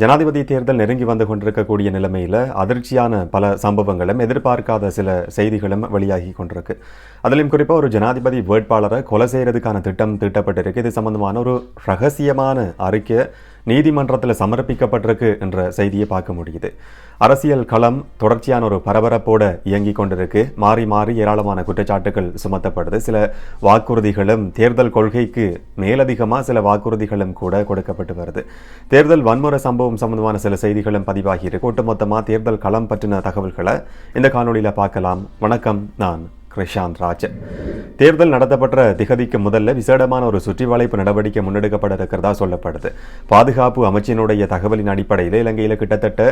ஜனாதிபதி தேர்தல் நெருங்கி வந்து கொண்டிருக்கக்கூடிய நிலைமையில் அதிர்ச்சியான பல சம்பவங்களும் எதிர்பார்க்காத சில செய்திகளும் வெளியாகி கொண்டிருக்கு. அதிலும் குறிப்பாக ஒரு ஜனாதிபதி வேட்பாளரை கொலை செய்யறதுக்கான திட்டம் தீட்டப்பட்டிருக்கு. இது சம்பந்தமான ஒரு ரகசியமான அறிக்கை நீதிமன்றத்தில் சமர்ப்பிக்கப்பட்டிருக்கு என்ற செய்தியை பார்க்க முடியுது. அரசியல் களம் தொடர்ச்சியான ஒரு பரபரப்போட இயங்கிக் கொண்டிருக்கு. மாறி மாறி ஏராளமான குற்றச்சாட்டுகள் சுமத்தப்படுது. சில வாக்குறுதிகளும் தேர்தல் கொள்கைக்கு மேலதிகமாக சில வாக்குறுதிகளும் கூட கொடுக்கப்பட்டு வருது. தேர்தல் வன்முறை சம்பவம் சம்பந்தமான சில செய்திகளும் பதிவாகி இருக்கு. ஒட்டுமொத்தமாக தேர்தல் களம் பற்றின தகவல்களை இந்த காணொளியில் பார்க்கலாம். வணக்கம் நான் கிருஷாந்த் ராஜ். தேர்தல் நடத்தப்பட்ட திகதிக்கு முதல்ல விசேடமான ஒரு சுற்றிவளைப்பு நடவடிக்கை முன்னெடுக்கப்பட இருக்கிறதா சொல்லப்படுது. பாதுகாப்பு அமைச்சினுடைய தகவலின் அடிப்படையில் இலங்கையில் கிட்டத்தட்ட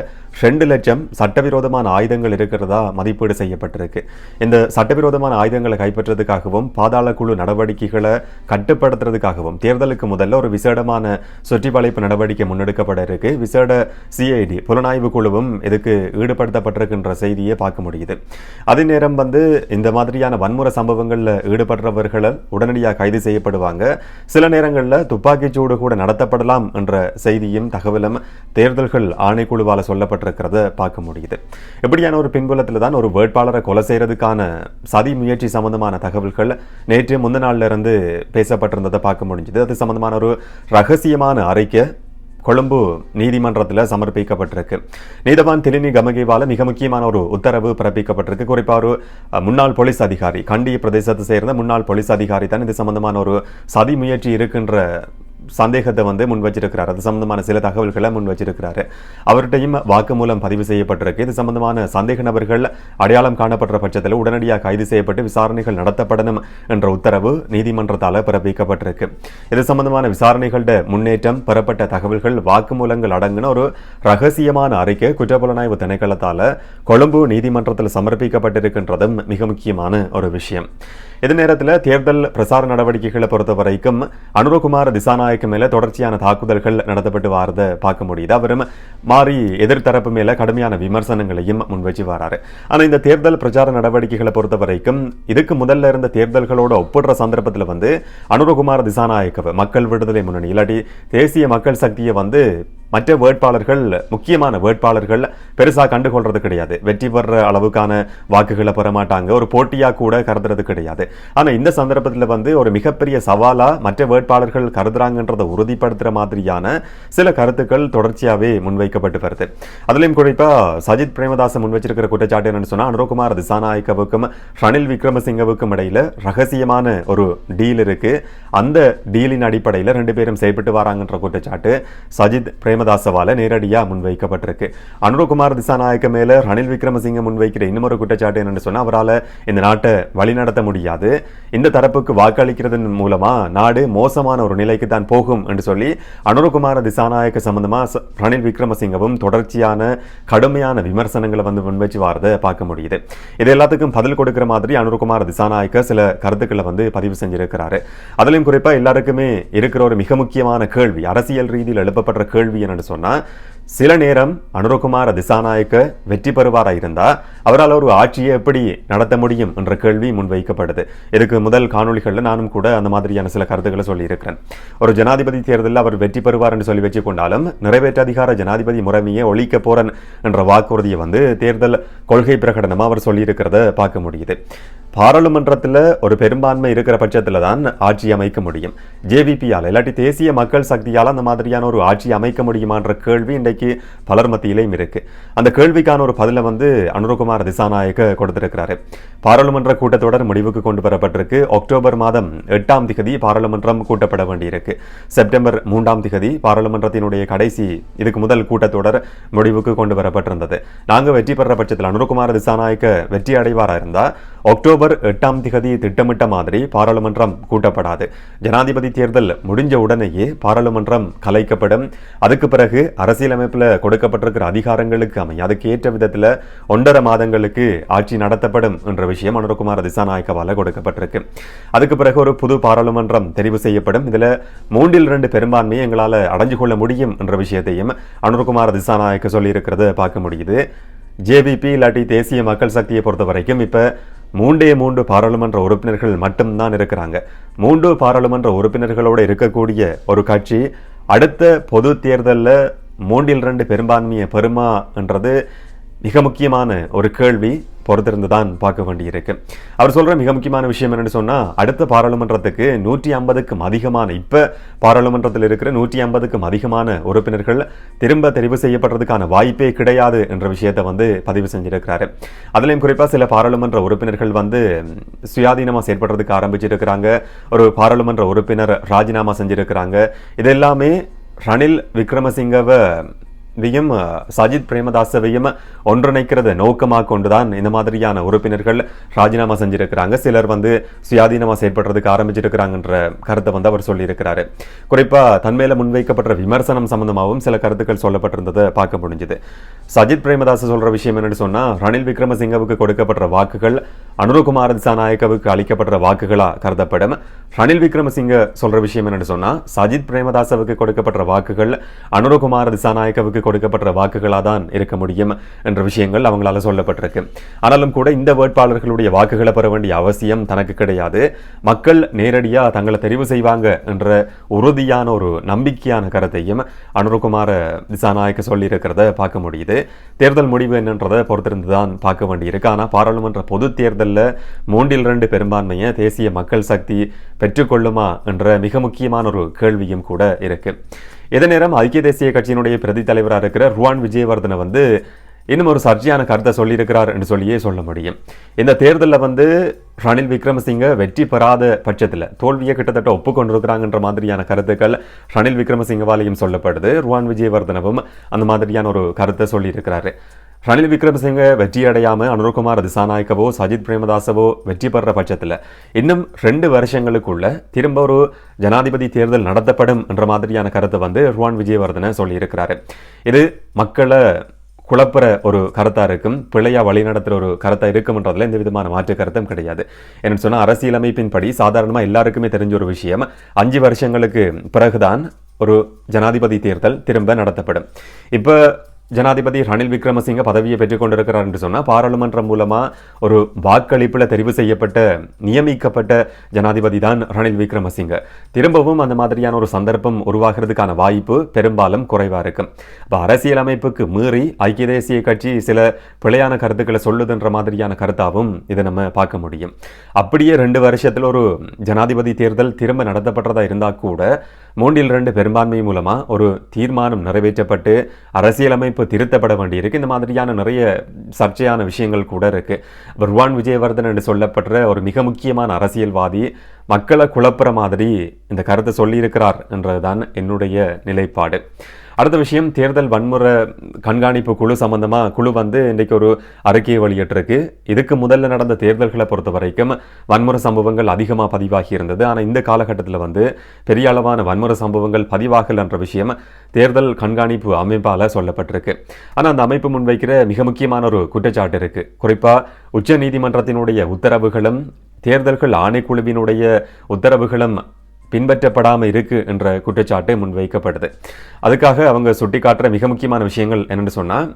ரெண்டு லட்சம் சட்டவிரோதமான ஆயுதங்கள் இருக்கிறதா மதிப்பீடு செய்யப்பட்டிருக்கு. இந்த சட்டவிரோதமான ஆயுதங்களை கைப்பற்றுறதுக்காகவும் பாதாள குழு நடவடிக்கைகளை கட்டுப்படுத்துறதுக்காகவும் தேர்தலுக்கு முதல்ல ஒரு விசேடமான சுற்றிவளைப்பு நடவடிக்கை முன்னெடுக்கப்பட இருக்கு விசேட சிஐடி புலனாய்வு குழுவும் இதுக்கு ஈடுபடுத்தப்பட்டிருக்கின்ற செய்தியை பார்க்க முடியுது. அதே நேரம் வந்து இந்த மாதிரி மாதிரியான வன்முறை சம்பவங்களில் ஈடுபடுறவர்களை உடனடியாக கைது செய்யப்படுவாங்க. சில நேரங்களில் துப்பாக்கிச்சூடு கூட நடத்தப்படலாம் என்ற செய்தியும் தகவலும் தேர்தல்கள் ஆணைக்குழுவால் சொல்லப்பட்டிருக்கிறத பார்க்க முடியுது. இப்படியான ஒரு பின்புலத்தில் தான் ஒரு வேட்பாளரை கொலை செய்யறதுக்கான சதி முயற்சி சம்பந்தமான தகவல்கள் நேற்று முந்த நாள்ல இருந்து பேசப்பட்டிருந்ததை பார்க்க முடிஞ்சுது. அது சம்பந்தமான ஒரு ரகசியமான அறிக்கை கொழும்பு நீதிமன்றத்தில் சமர்ப்பிக்கப்பட்டிருக்கு. நீதவான் திலினி கமகிவால மிக முக்கியமான ஒரு உத்தரவு பிறப்பிக்கப்பட்டிருக்கு. குறிப்பாக ஒரு முன்னாள் போலீஸ் அதிகாரி கண்டி பிரதேசத்தை சேர்ந்த முன்னாள் போலீஸ் அதிகாரி தான் இது சம்பந்தமான ஒரு சதி முயற்சி இருக்கின்ற சந்தேகத்தை வந்து முன் வச்சிருக்கிறார் அது சம்பந்தமான சில தகவல்களை முன் வச்சிருக்கிறாரு அவர்கிட்டையும் வாக்குமூலம் பதிவு செய்யப்பட்டிருக்கு. இது சம்பந்தமான சந்தேக நபர்கள் அடையாளம் காணப்படுற பட்சத்தில் உடனடியாக கைது செய்யப்பட்டு விசாரணைகள் நடத்தப்படணும் என்ற உத்தரவு நீதிமன்றத்தால் பிறப்பிக்கப்பட்டிருக்கு. இது சம்பந்தமான விசாரணைகளோட முன்னேற்றம் பெறப்பட்ட தகவல்கள் வாக்குமூலங்கள் அடங்கின ஒரு ரகசியமான அறிக்கை குற்றப்புலனாய்வு திணைக்களத்தால் கொழும்பு நீதிமன்றத்தில் சமர்ப்பிக்கப்பட்டிருக்கின்றதும் மிக முக்கியமான ஒரு விஷயம். இதே நேரத்தில் தேர்தல் பிரசார நடவடிக்கைகளை பொறுத்த வரைக்கும் அனுரகுமார் திசாநாயக்கு மேலே தொடர்ச்சியான தாக்குதல்கள் நடத்தப்பட்டு வாரதை பார்க்க முடியுது. அவரும் மாறி எதிர்த்தரப்பு மேல கடுமையான விமர்சனங்களையும் முன்வச்சு வராரு. ஆனா இந்த தேர்தல் பிரச்சார நடவடிக்கைகளை பொறுத்த வரைக்கும் இதுக்கு முதல்ல இருந்த தேர்தல்களோட ஒப்பிடுற சந்தர்ப்பத்தில் வந்து அனுரகுமார் திசாநாயக்கவ மக்கள் விடுதலை முன்னணி இல்லாட்டி தேசிய மக்கள் சக்தியை வந்து மற்ற வேட்பாளர்கள் முக்கியமான வேட்பாளர்கள் பெருசா கண்டுகொள்றது கிடையாது. வெற்றி பெற அளவுக்கான வாக்குகளை பெற மாட்டாங்க. ஒரு போட்டியாக கூட கருதுறது கிடையாது. ஆனால் இந்த சந்தர்ப்பத்தில் வந்து ஒரு மிகப்பெரிய சவாலாக மற்ற வேட்பாளர்கள் கருதுறாங்கன்றதை உறுதிப்படுத்துற மாதிரியான சில கருத்துக்கள் தொடர்ச்சியாகவே முன்வைக்கப்பட்டு வருது. அதுலேயும் குறிப்பா சஜித் பிரேமதாச முன் வச்சிருக்கிற குற்றச்சாட்டு என்னன்னு சொன்னால் அனுரகுமார் திசாநாயக்கவுக்கும் ரணில் விக்ரமசிங்கவுக்கும் இடையில் ரகசியமான ஒரு டீல் இருக்கு. அந்த டீலின் அடிப்படையில் ரெண்டு பேரும் செயல்பட்டு வராங்கன்ற குற்றச்சாட்டு சஜித் பிரேமதாசவால நேரடியாக முன்வைக்கப்பட்டிருக்கு. அனுரகுமார் திசாநாயக்க மேலே ரணில் விக்ரமசிங்க முன்வைக்கிற இன்னொரு குற்றச்சாட்டு என்னென்னு சொன்னால் அவரால் இந்த நாட்டை வழிநடத்த முடியாது. இந்த தரப்புக்கு வாக்களிக்கிறதன் மூலமாக நாடு மோசமான ஒரு நிலைக்கு தான் போகும் என்று சொல்லி அனுரகுமார திசாநாயக்க சம்பந்தமாக ரணில் விக்ரமசிங்கவும் தொடர்ச்சியான கடுமையான விமர்சனங்களை வந்து முன்வச்சு வாரதை பார்க்க முடியுது. இது எல்லாத்துக்கும் பதில் கொடுக்கிற மாதிரி அனுரகுமார திசாநாயக்க சில கருத்துக்களை வந்து பதிவு செஞ்சிருக்கிறாரு. அதுலயும் குறிப்பாக எல்லாருக்குமே இருக்கிற ஒரு மிக முக்கியமான கேள்வி அரசியல் ரீதியில் எழுப்பப்படுற கேள்வி என்னன்னு சொன்னால் சில நேரம் அனுரகுமார திசாநாயக்க வெற்றி பெறுவாரா இருந்தா அவரால் ஒரு ஆட்சியை எப்படி நடத்த முடியும் என்ற கேள்வி முன்வைக்கப்படுது. இதுக்கு முதல் காணொலிகளில் நானும் கூட அந்த மாதிரியான சில கருத்துக்களை சொல்லியிருக்கிறேன். ஒரு ஜனாதிபதி தேர்தலில் அவர் வெற்றி பெறுவார் என்று சொல்லி வச்சு கொண்டாலும் நிறைவேற்றாதிகார ஜனாதிபதி முறைமையை ஒழிக்க போறன் என்ற வாக்குறுதியை வந்து தேர்தல் கொள்கை பிரகடனமா அவர் சொல்லியிருக்கிறத பார்க்க முடியுது. பாராளுமன்றத்தில் ஒரு பெரும்பான்மை இருக்கிற பட்சத்தில் தான் ஆட்சி அமைக்க முடியும். ஜேவிபியால் இல்லாட்டி தேசிய மக்கள் சக்தியால் அந்த மாதிரியான ஒரு ஆட்சி அமைக்க முடியுமான்ற கேள்வி இன்றைக்கு பலர் மத்தியிலையும் இருக்குது அந்த கேள்விக்கான ஒரு பதிலை வந்து அனுரகுமார் திசாநாயக்க கொடுத்திருக்கிறாரு. பாராளுமன்ற கூட்டத்தொடர் முடிவுக்கு கொண்டு வரப்பட்டிருக்கு. அக்டோபர் மாதம் எட்டாம் திகதி பாராளுமன்றம் கூட்டப்பட வேண்டியிருக்கு. செப்டம்பர் மூன்றாம் திகதி பாராளுமன்றத்தினுடைய கடைசி இதுக்கு முதல் கூட்டத்தொடர் முடிவுக்கு கொண்டு வரப்பட்டிருந்தது. நாங்கள் வெற்றி பெற பட்சத்தில் அனுரகுமார் திசாநாயக்க வெற்றி அடைவாராக இருந்தால் அக்டோபர் எட்டாம் திகதி திட்டமிட்ட மாதிரி பாராளுமன்றம் கூட்டப்படாது. ஜனாதிபதி தேர்தல் முடிஞ்ச உடனேயே பாராளுமன்றம் கலைக்கப்படும். அதுக்கு பிறகு அரசியலமைப்பில் கொடுக்கப்பட்டிருக்கிற அதிகாரங்களுக்கு அமைய அதுக்கு ஏற்ற விதத்தில் ஒன்றரை மாதங்களுக்கு ஆட்சி நடத்தப்படும் என்ற விஷயம் அனுரகுமார் திசாநாயக்கவால கொடுக்கப்பட்டிருக்கு. அதுக்கு பிறகு ஒரு புது பாராளுமன்றம் தெரிவு செய்யப்படும். இதில் மூன்றில் ரெண்டு பெரும்பான்மையை எங்களால் அடைஞ்சு கொள்ள முடியும் என்ற விஷயத்தையும் அனுரகுமார் திசாநாயக்க சொல்லியிருக்கிறத பார்க்க முடியுது. ஜேபிபி இல்லாட்டி தேசிய மக்கள் சக்தியை பொறுத்த வரைக்கும் இப்போ மூன்றே மூன்று பாராளுமன்ற உறுப்பினர்கள் மட்டும்தான் இருக்கிறாங்க. மூன்று பாராளுமன்ற உறுப்பினர்களோடு இருக்கக்கூடிய ஒரு கட்சி அடுத்த பொது தேர்தலில் மூன்றில் ரெண்டு பெரும்பான்மையை பெறுமான்றது மிக முக்கியமான ஒரு கேள்வி பொறுத்திருந்து தான் பார்க்க வேண்டியிருக்கு. அவர் சொல்கிற மிக முக்கியமான விஷயம் என்னென்னு சொன்னால் அடுத்த பாராளுமன்றத்துக்கு நூற்றி ஐம்பதுக்கும் அதிகமான இப்போ பாராளுமன்றத்தில் இருக்கிற நூற்றி ஐம்பதுக்கும் அதிகமான உறுப்பினர்கள் திரும்ப தெரிவு செய்யப்படுறதுக்கான வாய்ப்பே கிடையாது என்ற விஷயத்தை வந்து பதிவு செஞ்சிருக்கிறாரு. அதுலேயும் குறிப்பாக சில பாராளுமன்ற உறுப்பினர்கள் வந்து சுயாதீனமாக செயற்படுறதுக்கு ஆரம்பிச்சிருக்கிறாங்க. ஒரு பாராளுமன்ற உறுப்பினர் ராஜினாமா செஞ்சிருக்கிறாங்க. இது எல்லாமே ரணில் விக்ரமசிங்கவை வையும் சஜித் பிரேமதாசவையும் ஒன்றிணைக்கிறத. நோக்கமாக கொண்டுதான் இந்த மாதிரியான உறுப்பினர்கள் ராஜினாமா செஞ்சிருக்கிறாங்க. சிலர் வந்து சுயாதீனமாக செயற்படுறதுக்கு ஆரம்பிச்சிருக்கிறாங்கன்ற கருத்தை வந்து அவர் சொல்லியிருக்கிறாரு. குறிப்பா தன்மையில் முன்வைக்கப்பட்ட விமர்சனம் சம்பந்தமாகவும் சில கருத்துக்கள் சொல்லப்பட்டிருந்ததை பார்க்க முடிஞ்சுது. சஜித் பிரேமதாஸ் சொல்கிற விஷயம் என்னன்னு சொன்னால் ரணில் விக்ரமசிங்கவுக்கு கொடுக்கப்பட்ட வாக்குகள் அனுரகுமார திசாநாயக்கவுக்கு அளிக்கப்பட்ட வாக்குகளாக கருதப்படும். ரணில் விக்ரமசிங்க சொல்கிற விஷயம் என்னென்னு சொன்னால் சஜித் பிரேமதாசவுக்கு கொடுக்கப்பட்ட வாக்குகள் அனுரகுமார திசாநாயக்கவுக்கு கொடுக்கப்பட்ட வாக்குகளாக தான் இருக்க முடியும் என்ற விஷயங்கள் அவங்களால சொல்லப்பட்டிருக்கு. ஆனாலும் கூட இந்த வேட்பாளர்களுடைய வாக்குகளை பெற வேண்டிய அவசியம் தனக்கு கிடையாது. மக்கள் நேரடியாக தங்களை தெரிவு செய்வாங்க என்ற உறுதியான ஒரு நம்பிக்கையான கருத்தையும் அனுரகுமார திசாநாயக்க சொல்லியிருக்கிறத பார்க்க முடியுது. தேர்தல் முடிவு என்னன்றதை பொறுத்திருந்து தான் பார்க்க வேண்டியிருக்கு. ஆனால் பாராளுமன்ற பொது தேர்தலில் மூன்றில் ரெண்டு பெரும்பான்மையை தேசிய மக்கள் சக்தி பெற்றுக்கொள்ளுமா என்ற மிக முக்கியமான ஒரு கேள்வியும் கூட இருக்கு. இதே நேரம் ஐக்கிய தேசிய கட்சியினுடைய பிரதி தலைவராக இருக்கிற ருவான் விஜயவர்தனை வந்து இன்னும் ஒரு சர்ச்சையான கருத்தை சொல்லியிருக்கிறார் என்று சொல்லியே சொல்ல முடியும். இந்த தேர்தலில் வந்து ரணில் விக்ரமசிங்க வெற்றி பெறாத பட்சத்தில் தோல்வியை கிட்டத்தட்ட ஒப்புக்கொண்டிருக்கிறாங்கன்ற மாதிரியான கருத்துக்கள் ரணில் விக்ரமசிங்கவாலையும் சொல்லப்படுது. ருவான் விஜயவர்தனவும் அந்த மாதிரியான ஒரு கருத்தை சொல்லியிருக்கிறாரு. ரணில் விக்ரமசிங்க வெற்றி அடையாமல் அனுர்குமார் திசாநாயக்கவோ சஜித் பிரேமதாசவோ வெற்றி பெற பட்சத்தில் இன்னும் ரெண்டு வருஷங்களுக்குள்ள திரும்ப ஒரு ஜனாதிபதி தேர்தல் நடத்தப்படும் என்ற மாதிரியான கருத்தை வந்து ருவான் விஜயவர்தன சொல்லியிருக்கிறாரு. இது மக்களை குழப்புற ஒரு கருத்தாக இருக்கும். பிழையாக வழிநடத்துகிற ஒரு கருத்தா இருக்கும்ன்றதுல எந்த விதமான மாற்று கருத்தும் கிடையாது. என்னன்னு அரசியலமைப்பின் படி சாதாரணமாக எல்லாருக்குமே தெரிஞ்ச ஒரு விஷயம் அஞ்சு வருஷங்களுக்கு பிறகுதான் ஒரு ஜனாதிபதி தேர்தல் திரும்ப நடத்தப்படும். இப்போ ஜனாதிபதி ரணில் விக்ரமசிங்க பதவியை பெற்றுக் கொண்டிருக்கிறார் என்று சொன்னால் பாராளுமன்றம் மூலமாக ஒரு வாக்களிப்பில் தெரிவு செய்யப்பட்ட நியமிக்கப்பட்ட ஜனாதிபதி தான் ரணில் விக்ரமசிங்க. திரும்பவும் அந்த மாதிரியான ஒரு சந்தர்ப்பம் உருவாகிறதுக்கான வாய்ப்பு பெரும்பாலும் குறைவாக இருக்கும் இப்போ அரசியலமைப்புக்கு மீறி ஐக்கிய தேசிய கட்சி சில பிழையான கருத்துக்களை சொல்லுதுன்ற மாதிரியான கருத்தாகவும் இதை நம்ம பார்க்க முடியும். அப்படியே ரெண்டு வருஷத்தில் ஒரு ஜனாதிபதி தேர்தல் திரும்ப நடத்தப்படுறதா இருந்தால் கூட மூன்றில் ரெண்டு பெரும்பான்மை மூலமாக ஒரு தீர்மானம் நிறைவேற்றப்பட்டு அரசியலமைப்பு திருத்தப்பட வேண்டியிருக்கு. இந்த மாதிரியான நிறைய சர்ச்சையான விஷயங்கள் கூட இருக்கு. ருவான் விஜயவர்தன் என்று சொல்லப்படுற ஒரு மிக முக்கியமான அரசியல்வாதி மக்களை குழப்புற மாதிரி இந்த கருத்தை சொல்லியிருக்கிறார் என்றதுதான் என்னுடைய நிலைப்பாடு. அடுத்த விஷயம் தேர்தல் வன்முறை கண்காணிப்பு குழு சம்பந்தமாக குழு வந்து இன்றைக்கு ஒரு அறிக்கையை வெளியிட்டிருக்கு. இதுக்கு முதல்ல நடந்த தேர்தல்களை பொறுத்த வரைக்கும் வன்முறை சம்பவங்கள் அதிகமாக பதிவாகி இருந்தது. ஆனால் இந்த காலகட்டத்தில் வந்து பெரிய அளவான வன்முறை சம்பவங்கள் பதிவாகல் என்ற விஷயம் தேர்தல் கண்காணிப்பு அமைப்பால் சொல்லப்பட்டிருக்கு. ஆனால் அந்த அமைப்பு முன்வைக்கிற மிக முக்கியமான ஒரு குற்றச்சாட்டு இருக்குது குறிப்பாக உச்ச நீதிமன்றத்தினுடைய உத்தரவுகளும் தேர்தல்கள் ஆணைக்குழுவினுடைய உத்தரவுகளும் பின்பற்றப்படாமல் இருக்கு என்ற குற்றச்சாட்டு முன்வைக்கப்படுது. அதுக்காக அவங்க சுட்டிக்காட்டுற மிக முக்கியமான விஷயங்கள் என்னென்னு சொன்னால்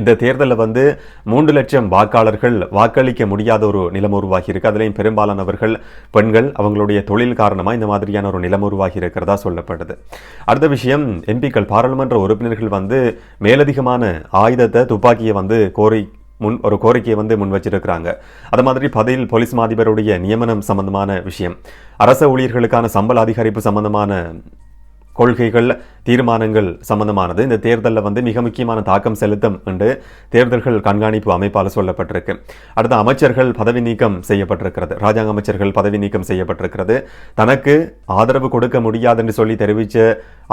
இந்த தேர்தலில் வந்து மூன்று லட்சம் வாக்காளர்கள் வாக்களிக்க முடியாத ஒரு நிலம் உருவாகி இருக்கு. அதுலேயும் பெரும்பாலானவர்கள் பெண்கள் அவங்களுடைய தொழில் காரணமாக இந்த மாதிரியான ஒரு நிலம் உருவாகி இருக்கிறதா சொல்லப்படுது. அடுத்த விஷயம் எம்பிக்கள் பாராளுமன்ற உறுப்பினர்கள் வந்து மேலதிகமான ஆயுதத்தை துப்பாக்கியை வந்து கோரி முன் ஒரு கோரிக்கையை வந்து முன் வச்சிருக்கிறாங்க அது மாதிரி பதில் போலீஸ் மாதிபருடைய நியமனம் சம்பந்தமான விஷயம். அரச ஊழியர்களுக்கான சம்பள அதிகரிப்பு சம்பந்தமான கொள்கைகள் தீர்மானங்கள் சம்பந்தமானது. இந்த தேர்தலில் வந்து மிக முக்கியமான தாக்கம் செலுத்தும் என்று தேர்தல்கள் கண்காணிப்பு அமைப்பால் சொல்லப்பட்டிருக்கு. அடுத்து அமைச்சர்கள் பதவி நீக்கம் செய்யப்பட்டிருக்கிறது. ராஜாங்க அமைச்சர்கள் பதவி நீக்கம் செய்யப்பட்டிருக்கிறது. தனக்கு ஆதரவு கொடுக்க முடியாது என்று சொல்லி தெரிவித்த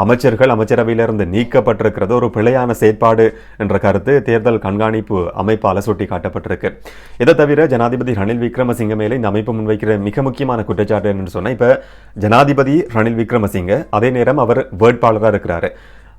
அமைச்சர்கள் அமைச்சரவையிலிருந்து நீக்கப்பட்டிருக்கிறது. ஒரு பிழையான செயற்பாடு என்ற கருத்து தேர்தல் கண்காணிப்பு அமைப்பால் சுட்டி காட்டப்பட்டிருக்கு இதை தவிர ஜனாதிபதி ரணில் விக்ரமசிங்க மேலே இந்த அமைப்பு முன்வைக்கிற மிக முக்கியமான குற்றச்சாட்டு என்னன்னு சொன்னால் இப்போ ஜனாதிபதி ரணில் விக்ரமசிங்க அதே நேரம் அவர் வேட்பாளராக இருக்கிறாரு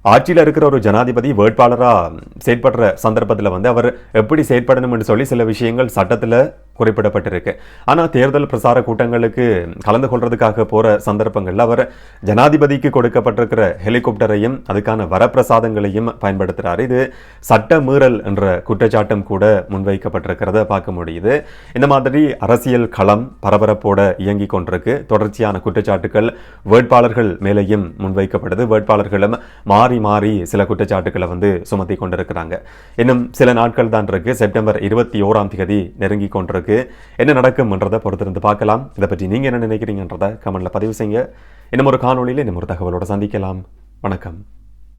ஆட்சியில் இருக்கிற ஒரு ஜனாதிபதி வேட்பாளராக செயற்படுற சந்தர்ப்பத்தில் வந்து அவர் எப்படி செயற்படணும்னு சொல்லி சில விஷயங்கள் சட்டத்தில் குறிப்பிடப்பட்டிருக்கு. ஆனால் தேர்தல் பிரசார கூட்டங்களுக்கு கலந்து கொள்றதுக்காக போகிற சந்தர்ப்பங்களில் அவர் ஜனாதிபதிக்கு கொடுக்கப்பட்டிருக்கிற ஹெலிகாப்டரையும் அதுக்கான வரப்பிரசாதங்களையும் பயன்படுத்துகிறார் இது சட்ட மீறல் என்ற குற்றச்சாட்டும் கூட முன்வைக்கப்பட்டிருக்கிறத பார்க்க முடியுது. இந்த மாதிரி அரசியல் களம் பரபரப்போட இயங்கி கொண்டிருக்கு. தொடர்ச்சியான குற்றச்சாட்டுகள் வேட்பாளர்கள் மேலேயும் முன்வைக்கப்படுது. வேட்பாளர்களும் மாறி மாறி சில குற்றச்சாட்டுகளை வந்து சுமத்தி கொண்டிருக்கிறாங்க. இன்னும் சில நாட்கள் தான் இருக்கு. செப்டம்பர் இருபத்தி ஓராம் தேதி நெருங்கி கொண்டிருக்கு. என்ன நடக்கும்ன்றதை பொறுத்திருந்து பார்க்கலாம். இதை பற்றி நீங்க என்ன நினைக்கிறீங்கன்றதை கமெண்ட்ல பதிவு செய்யுங்க. இன்னும் ஒரு காணொலியில் இன்னும் ஒரு தகவலோட சந்திக்கலாம். வணக்கம்.